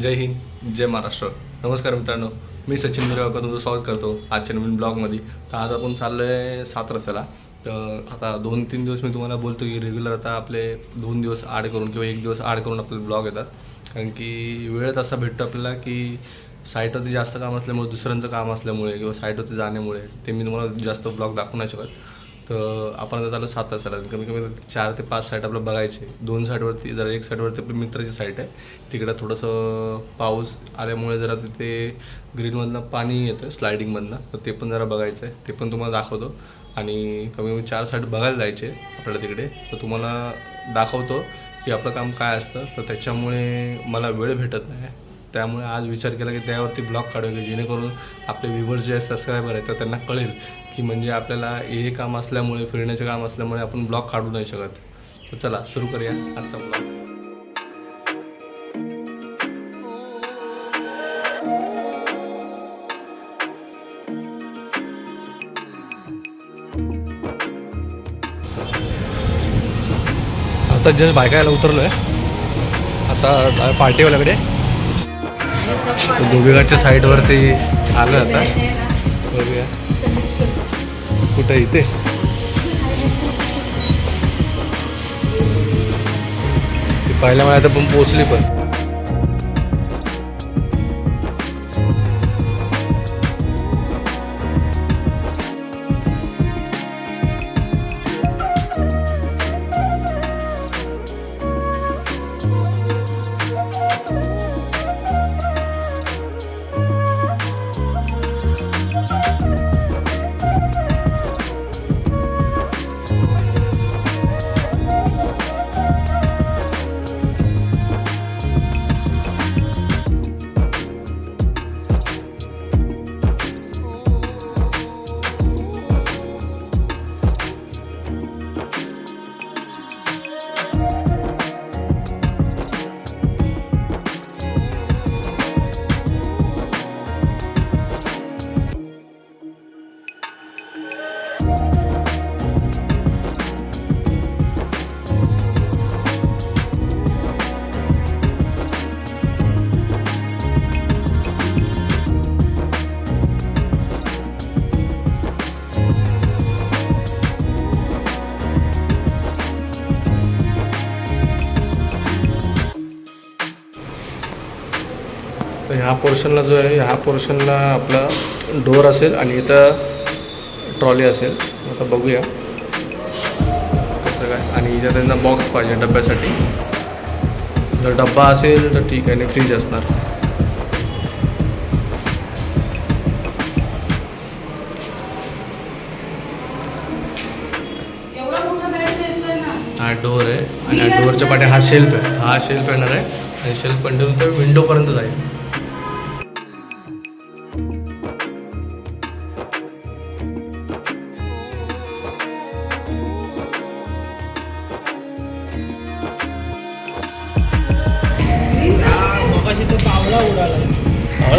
जय हिंद जय महाराष्ट्र. नमस्कार मित्रांनो मी सचिन मिरवाकर तुमचं स्वागत करतो आजच्या नवीन ब्लॉगमध्ये. तर आज आपण चाललो आहे सात रस्त्याला तर आता दोन तीन दिवस मी तुम्हाला बोलतो की रेग्युलर आता आपले दोन दिवस आड करून किंवा एक दिवस आड करून आपले ब्लॉग येतात. कारण की वेळेत असा भेटतो आपल्याला की साईटवरती जास्त काम असल्यामुळे दुसऱ्यांचं काम असल्यामुळे किंवा साईटवरती जाण्यामुळे ते मी तुम्हाला जास्त ब्लॉग दाखवू नाही शकत. तर आपण आता चालू सात तासाला. कमी कमी चार ते पाच साईट आपलं बघायचे. दोन साईडवरती जरा एक साईडवरती आपली मित्राची साईट आहे. तिकडं थोडंसं पाऊस आल्यामुळे जरा तिथे ग्रीनमधनं पाणी येतं स्लायडिंगमधनं तर ते पण जरा बघायचं आहे ते पण तुम्हाला दाखवतो. आणि कमी कमी चार साईड बघायला जायचे आपल्याला तिकडे. तर तुम्हाला दाखवतो की आपलं काम काय असतं. तर त्याच्यामुळे मला वेळ भेटत नाही. त्यामुळे आज विचार केला की त्यावरती ब्लॉग काढूया की जेणेकरून आपले व्ह्युअर्स जे सबस्क्रायबर आहेत तर त्यांना कळेल की म्हणजे आपल्याला हे काम असल्यामुळे फिरण्याचे काम असल्यामुळे आपण ब्लॉग काढू नाही शकत. तर चला सुरू करूया आजचा ब्लॉग आता जस्ट बायकायला उतरलो आहे आता पार्टीवाल्याकडे. गोबीघाटच्या साईडवरती आलं आता. बघूया. कुठं इथे? ती मला आता पण पोचली पण. ह्या पोर्शनला जो आहे ह्या पोर्शनला आपला डोअर असेल आणि इथं ट्रॉली असेल. आता बघूया. कसं काय? आणि इथं त्यांना बॉक्स पाहिजे डब्यासाठी. जर डब्बा असेल तर ठीक आहे आणि फ्रीज असणार. हा डोअर आहे. आणि हा डोअरच्या पाठी हा शेल्फ आहे. हा शेल्फ येणार आहे. आणि शेल्फ कंटिन्यू तर विंडोपर्यंत जाईल.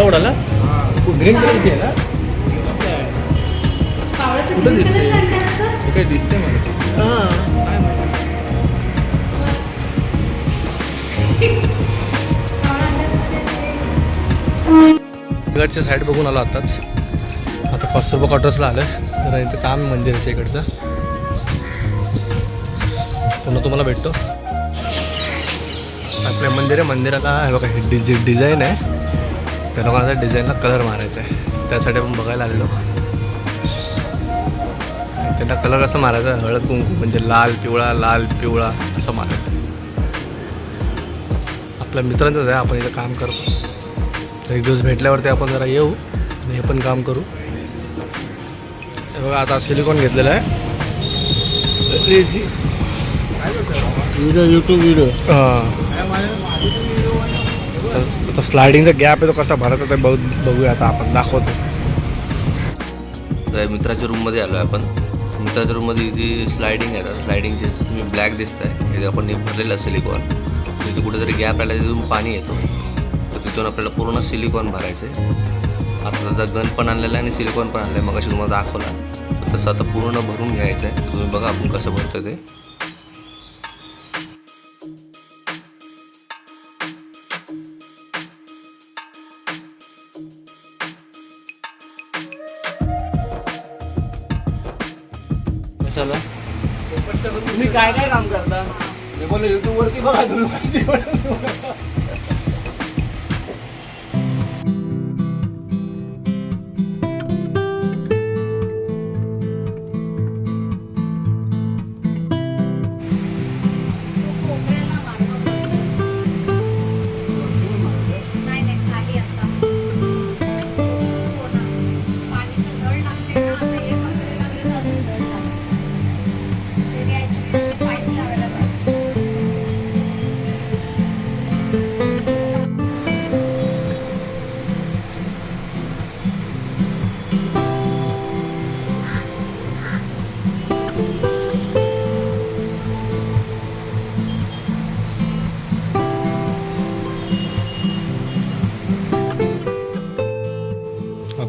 उडाला ग्रीन कलरची आहे ना? कुठं काही दिसते मला. इकडच्या साईड बघून आलो आताच आता कस्तुरबा क्वार्टर्सला आलं तर इथं काम आहे मंदिराचं इकडचं. पुन्हा तुम्हाला भेटतो. आपल्या मंदिर आहे मंदिराला हे बघा हे डिझि डिझाईन आहे. त्या लोकांना डिझाईनला कलर मारायचा आहे. त्यासाठी आपण बघायला आलेलो त्यांना कलर कसं मारायचा? हळद कुंकू म्हणजे लाल पिवळा लाल पिवळा असं मारायचं. आपल्या मित्रांचंच आहे आपण इथं काम करतो. तर एक दिवस भेटल्यावरती आपण जरा येऊ आणि हे पण काम करू. हे बघा आता सिलिकॉन घेतलेलं आहे. व्हिडिओ युट्यूब व्हिडिओ आता स्लायडिंगचा गॅप आहे तो कसा भरायचा ते बघ बघूया आता आपण. दाखवतो. तर मित्राच्या रूममध्ये आलो आहे आपण. मित्राच्या रूममध्ये जी स्लायडिंग आहे ना स्लायडिंगची तुम्ही ब्लॅक दिसत आहे आपण हे भरलेलं आहे सिलिकॉन तिथे कुठेतरी गॅप आला तिथून पाणी येतो. तर तिथून आपल्याला पूर्ण सिलिकॉन भरायचं आहे आता त्याचा गन पण आणलेला आहे आणि सिलिकॉन पण आणलं आहे मग तुम्हाला दाखवला. तसं आता पूर्ण भरून घ्यायचं आहे तुम्ही बघा आपण कसं भरतो ते. काय काय काम करता? मी बोललो युट्यूबवरती बघा तुम्ही. माहिती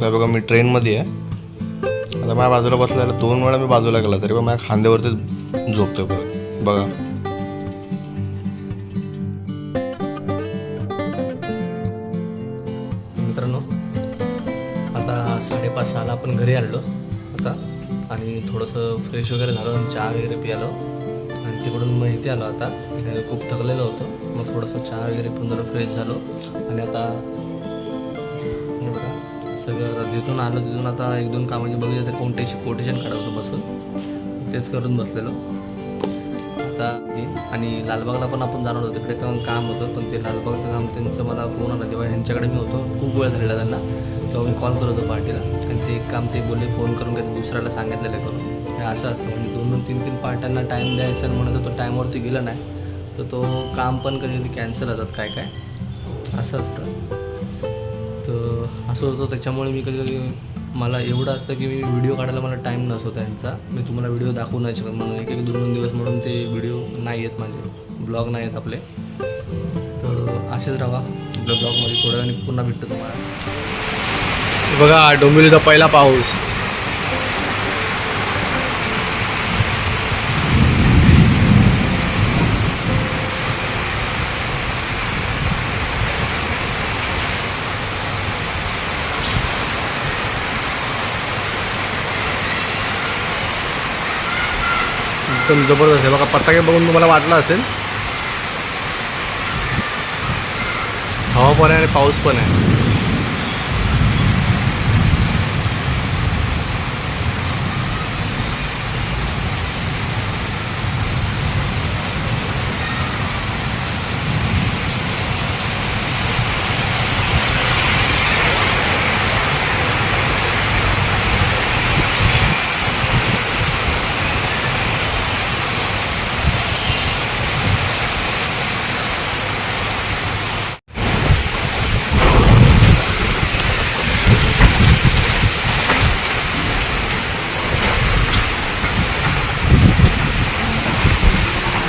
आता बघा मी ट्रेनमध्ये आहे. आता माझ्या बाजूला बसलेला दोन वेळा मी बाजूला गेला तरी पण माझ्या खांद्यावरती झोपतो बघा. बघा. मित्रांनो आता साडेपाच सहाला आपण घरी आलो आता आणि थोडंसं फ्रेश वगैरे झालो आणि चहा वगैरे पियालो. आणि तिकडून मग इथे आलो आता. खूप थकलेलो होतो. मग थोडंसं चहा वगैरे पण जरा फ्रेश झालो. आणि आता सगळं जिथून आलो तिथून आता एक दोन कामाची बघितलं तर कोणतेशी कोटेशन काढत बसून. तेच करून बसलेलो. आता ते- आणि लालबागला पण आपण जाणार होतो तिकडे पण काम होतं पण ते लालबागचं काम त्यांचं मला फोन आला. तेव्हा ह्यांच्याकडे मी होतो खूप वेळ झालेला त्यांना. तेव्हा मी कॉल करत होतो पार्टीला. आणि ते एक काम ते बोलले फोन करून घेत दुसऱ्याला सांगितलेलं करून. हे असं असतं म्हणजे दोन दोन तीन तीन पार्ट्यांना टाईम द्यायचा आणि म्हणत तो टाईमवरती गेला नाही. तर तो काम पण कधी कॅन्सल होतात काय काय असं असतं. असं होतं त्याच्यामुळे मी कधी कधी मला एवढं असतं की मी व्हिडिओ काढायला मला टाईम नसतो त्यांचा. मी तुम्हाला व्हिडिओ दाखवू नाही शकत म्हणून एक एक दोन दोन दिवस म्हणून ते व्हिडिओ नाही आहेत माझे. ब्लॉग नाही आहेत आपले. तर असेच राहा. आपल्या ब्लॉगमध्ये थोड्या वेळाने पुन्हा भेटतो तुम्हाला. बघा डोंबिवलीचा पहिला पाऊस. एकदम जबरदस्त आहे. बघा पताके बघून तुम्हाला वाटलं असेल. हवा पण आहे आणि पाऊस पण आहे.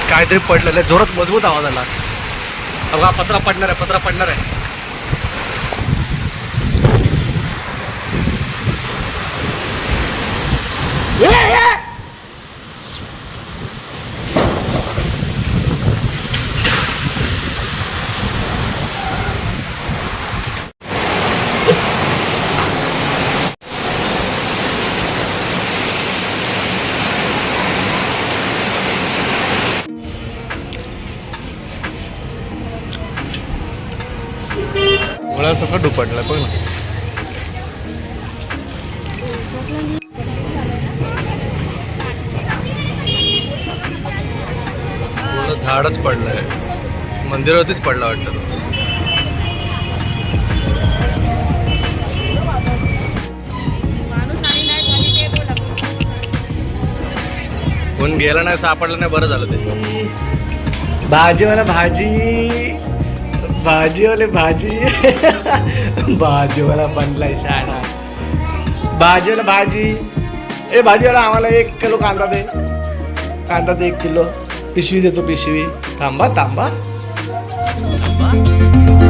काहीतरी पडलेलं आहे. जोरात मजबूत आवाज आला. बघा पत्रा पडणार आहे पत्रा पडणार आहे. दुपटलं बघ ना झाडच पडलंय. मंदिरावरतीच पडला वाटतं कोण गेला नाही सापडलं नाही बरं झालं ते. भाजीवाला भाजी. भाजीवाले भाजी. भाजीवाला बनलाय शाळा भाजीवाला भाजी ए भाजीवाला आम्हाला एक किलो कांदा दे कांदा दे एक किलो. पिशवी देतो पिशवी. थांबा थांबा. थांबा.